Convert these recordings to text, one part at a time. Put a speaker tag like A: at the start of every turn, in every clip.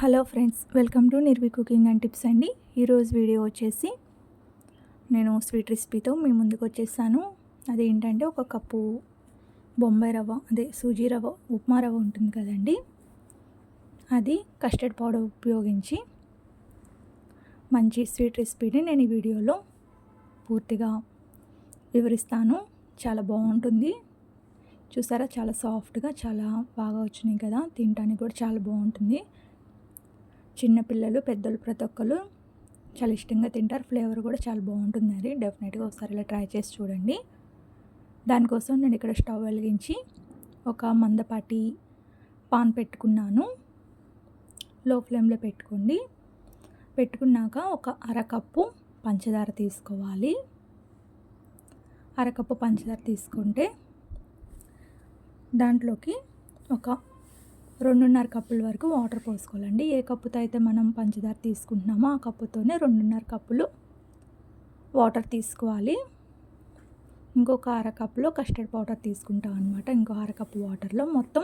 A: Hello friends welcome to Nirvi cooking and tips అండి. ఈరోజు video వచ్చేసి నేను స్వీట్ రెసిపీతో మీ ముందుకు వచ్చేసాను. అదేంటంటే ఒక కప్పు బొంబాయి రవ్వ అదే సూజీ రవ్వ ఉప్మా రవ్వ ఉంటుంది కదండి. అది కస్టర్డ్ పౌడర్ ఉపయోగించి మంచి స్వీట్ రెసిపీని నేను ఈ వీడియోలో పూర్తిగా వివరిస్తాను. చాలా బాగుంటుంది. చూసారా చాలా సాఫ్ట్గా చాలా బాగా వచ్చినాయి కదా తినడానికి కూడా చాలా బాగుంటుంది. చిన్నపిల్లలు పెద్దలు ప్రతి ఒక్కరు చాలా ఇష్టంగా తింటారు. ఫ్లేవర్ కూడా చాలా బాగుంటుంది అది డెఫినెట్గా ఒకసారి ఇలా ట్రై చేసి చూడండి. దానికోసం నేను ఇక్కడ స్టవ్ వెలిగించి ఒక మందపాటి పాన్ పెట్టుకున్నాను. లో ఫ్లేమ్లో పెట్టుకోండి. పెట్టుకున్నాక ఒక అరకప్పు పంచదార తీసుకోవాలి. అరకప్పు పంచదార తీసుకుంటే దాంట్లోకి ఒక రెండున్నర కప్పుల వరకు వాటర్ పోసుకోవాలండి. ఏ కప్పుతో అయితే మనం పంచదార తీసుకుంటున్నామో ఆ కప్పుతోనే రెండున్నర కప్పులు వాటర్ తీసుకోవాలి. ఇంకొక అరకప్పులో కస్టర్డ్ పౌడర్ తీసుకుంటాం అనమాట ఇంకో అరకప్పు వాటర్లో మొత్తం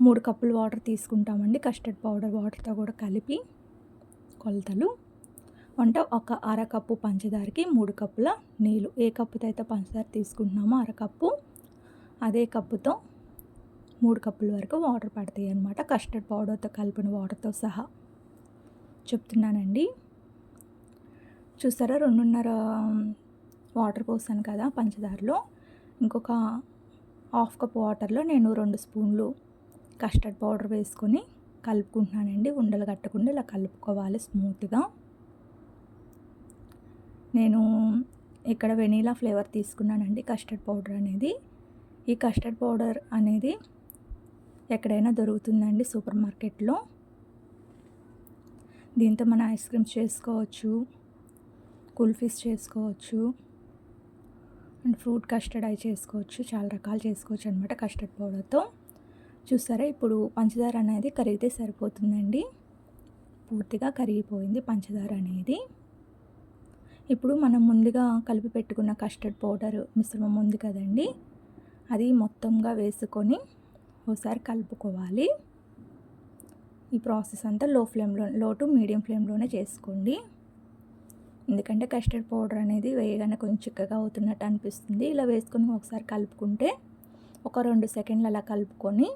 A: మూడు కప్పులు వాటర్ తీసుకుంటామండి. కస్టర్డ్ పౌడర్ వాటర్తో కూడా కలిపి కొలతలు. అంటే ఒక అరకప్పు పంచదారకి మూడు కప్పుల నీళ్ళు. ఏ కప్పుతో అయితే పంచదార తీసుకుంటున్నామో అరకప్పు అదే కప్పుతో మూడు కప్పుల వరకు వాటర్ పడతాయి అనమాట కస్టర్డ్ పౌడర్తో కలిపిన వాటర్తో సహా. చెప్తున్నానండి. చూసారా? రెండున్నర వాటర్ పోసాను కదా పంచదారలో. ఇంకొక హాఫ్ కప్ వాటర్లో నేను రెండు స్పూన్లు కస్టర్డ్ పౌడర్ వేసుకొని కలుపుకుంటున్నానండి. ఉండలు కట్టకుండా ఇలా కలుపుకోవాలి స్మూత్గా. నేను ఇక్కడ వెనీలా ఫ్లేవర్ తీసుకున్నానండి కస్టర్డ్ పౌడర్ అనేది. ఈ కస్టర్డ్ పౌడర్ అనేది ఎక్కడైనా దొరుకుతుందండి సూపర్ మార్కెట్లో. దీంతో మన ఐస్ క్రీమ్స్ చేసుకోవచ్చు కుల్ఫీస్ చేసుకోవచ్చు అండ్ ఫ్రూట్ కస్టర్డ్ అవి చేసుకోవచ్చు చాలా రకాలు చేసుకోవచ్చు అనమాట కస్టర్డ్ పౌడర్తో. చూసారా ఇప్పుడు పంచదార అనేది కరిగితే సరిపోతుందండి. పూర్తిగా కరిగిపోయింది పంచదార అనేది. ఇప్పుడు మనం ముందుగా కలిపి పెట్టుకున్న కస్టర్డ్ పౌడర్ మిశ్రమం ఉంది కదండి. అది మొత్తంగా వేసుకొని ఒకసారి కలుపుకోవాలి. ఈ ప్రాసెస్ అంతా లో ఫ్లేమ్లో లో టు మీడియం ఫ్లేమ్లోనే చేసుకోండి. ఎందుకంటే కస్టర్డ్ పౌడర్ అనేది వేయగానే కొంచెం చిక్కగా అవుతున్నట్టు అనిపిస్తుంది. ఇలా వేసుకొని ఒకసారి కలుపుకుంటే ఒక రెండు సెకండ్లు అలా కలుపుకొని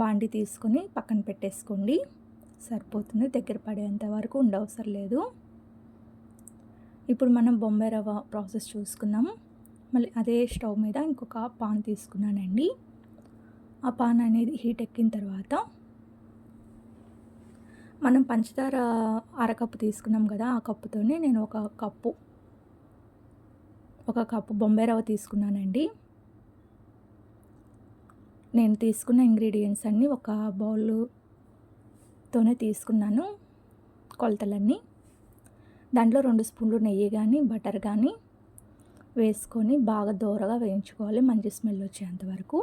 A: బాండి తీసుకొని పక్కన పెట్టేసుకోండి. సరిపోతుంది. దగ్గర పడేంత వరకు ఉండవసరం లేదు. ఇప్పుడు మనం బొంబాయి రవ్వ ప్రాసెస్ చూసుకుందాం. మళ్ళీ అదే స్టవ్ మీద ఇంకొక పాన్ తీసుకున్నానండి. ఆ పాన్ అనేది హీట్ ఎక్కిన తర్వాత మనం పంచదార అరకప్పు తీసుకున్నాం కదా ఆ కప్పుతోనే నేను ఒక కప్పు ఒక కప్పు బొంబాయి రవ్వ తీసుకున్నానండి. నేను తీసుకున్న ఇంగ్రీడియంట్స్ అన్నీ ఒక బౌల్తోనే తీసుకున్నాను కొలతలన్నీ. దాంట్లో రెండు స్పూన్లు నెయ్యి కానీ బటర్ కానీ వేసుకొని బాగా దోరగా వేయించుకోవాలి మంచి స్మెల్ వచ్చేంత వరకు.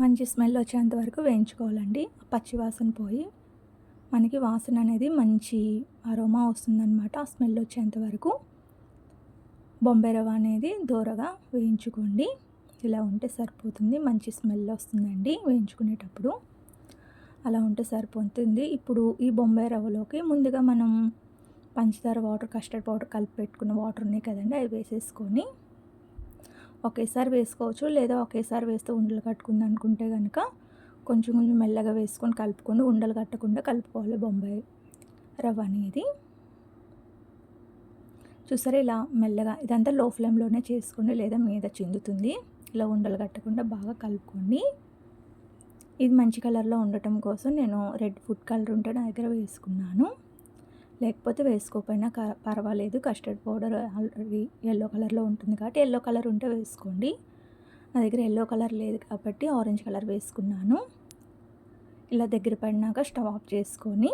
A: మంచి స్మెల్ వచ్చేంత వరకు వేయించుకోవాలండి. పచ్చి వాసన పోయి మనకి వాసన అనేది మంచి అరోమా వస్తుందన్నమాట ఆ స్మెల్ వచ్చేంత వరకు. బొంబాయి రవ్వ అనేది దూరగా వేయించుకోండి. ఇలా ఉంటే సరిపోతుంది. మంచి స్మెల్ వస్తుందండి వేయించుకునేటప్పుడు. అలా ఉంటే సరిపోతుంది. ఇప్పుడు ఈ బొంబాయి రవ్వలోకి ముందుగా మనం పంచదార వాటర్ కస్టర్డ్ పౌడర్ కలిపి పెట్టుకున్న వాటర్ ఉన్నాయి కదండి అవి వేసేసుకొని ఒకేసారి వేసుకోవచ్చు లేదా ఒకేసారి వేస్తే ఉండలు కట్టుకుంది అనుకుంటే కనుక కొంచెం కొంచెం మెల్లగా వేసుకొని కలుపుకొని ఉండలు కట్టకుండా కలుపుకోవాలి బొంబాయి రవ్వ అనేది. చూసారా ఇలా మెల్లగా ఇదంతా లో ఫ్లేమ్లోనే చేసుకోండి లేదా మీద చిందుతుంది. ఇలా ఉండలు కట్టకుండా బాగా కలుపుకోండి ఇది మంచి కలర్లో ఉండటం కోసం నేను రెడ్ ఫుడ్ కలర్ ఉంటే నా దగ్గర వేసుకున్నాను. లేకపోతే వేసుకోకపోయినా పర్వాలేదు. కస్టర్డ్ పౌడర్ ఆల్రెడీ ఎల్లో కలర్లో ఉంటుంది కాబట్టి ఎల్లో కలర్ ఉంటే వేసుకోండి. నా దగ్గర ఎల్లో కలర్ లేదు కాబట్టి ఆరెంజ్ కలర్ వేసుకున్నాను. ఇలా దగ్గర పడినాక స్టవ్ ఆఫ్ చేసుకొని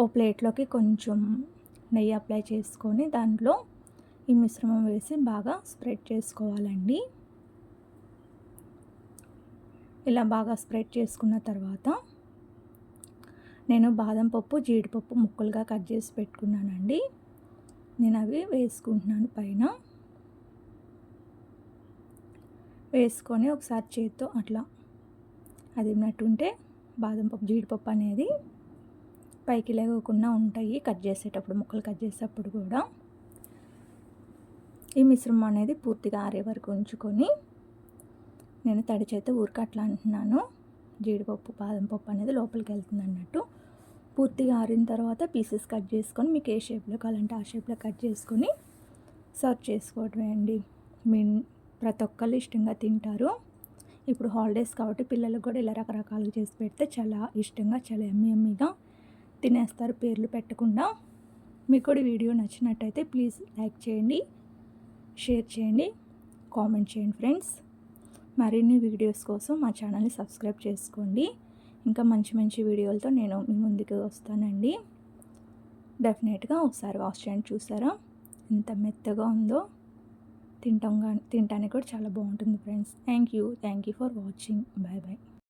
A: ఓ ప్లేట్లోకి కొంచెం నెయ్యి అప్లై చేసుకొని దాంట్లో ఈ మిశ్రమం వేసి బాగా స్ప్రెడ్ చేసుకోవాలండి. ఇలా బాగా స్ప్రెడ్ చేసుకున్న తర్వాత నేను బాదం పప్పు జీడిపప్పు ముక్కలుగా కట్ చేసి పెట్టుకున్నానండి. నేను అవి వేసుకుంటున్నాను పైన. వేసుకొని ఒకసారి చేతితో అట్లా అది ఉన్నట్టుంటే బాదం పప్పు జీడిపప్పు అనేది పైకి లేకుండా ఉంటాయి కట్ చేసేటప్పుడు ముక్కలు కట్ చేసేటప్పుడు కూడా. ఈ మిశ్రమం అనేది పూర్తిగా ఆరే వరకు ఉంచుకొని నేను తడి చేత ఊరికి అట్లా అంటున్నాను. జీడిపప్పు బాదం పప్పు అనేది లోపలికి వెళ్తుంది అన్నట్టు. పూర్తిగా ఆరిన తర్వాత పీసెస్ కట్ చేసుకొని మీకు ఏ షేప్లో కావాలంటే ఆ షేప్లో కట్ చేసుకొని సర్వ్ చేసుకోవటమే అండి. మీ ప్రతి ఒక్కళ్ళు ఇష్టంగా తింటారు. ఇప్పుడు హాలిడేస్ కాబట్టి పిల్లలకు కూడా ఇలా రకరకాలుగా చేసి పెడితే చాలా ఇష్టంగా చాలా ఎమ్మి ఎమ్మిగా తినేస్తారు. పేర్లు పెట్టకుండా మీకు కూడా వీడియో నచ్చినట్టయితే ప్లీజ్ లైక్ చేయండి షేర్ చేయండి కామెంట్ చేయండి ఫ్రెండ్స్. మరిన్ని వీడియోస్ కోసం మా ఛానల్ని సబ్స్క్రైబ్ చేసుకోండి. ఇంకా మంచి మంచి వీడియోలతో నేను మీ ముందుకు వస్తానండి. డెఫినెట్గా ఒకసారి వాష్ చేయండి చూసారా? ఎంత మెత్తగా ఉందో. తింటాం కానీ తినడానికి కూడా చాలా బాగుంటుంది friends thank you thank you for watching bye bye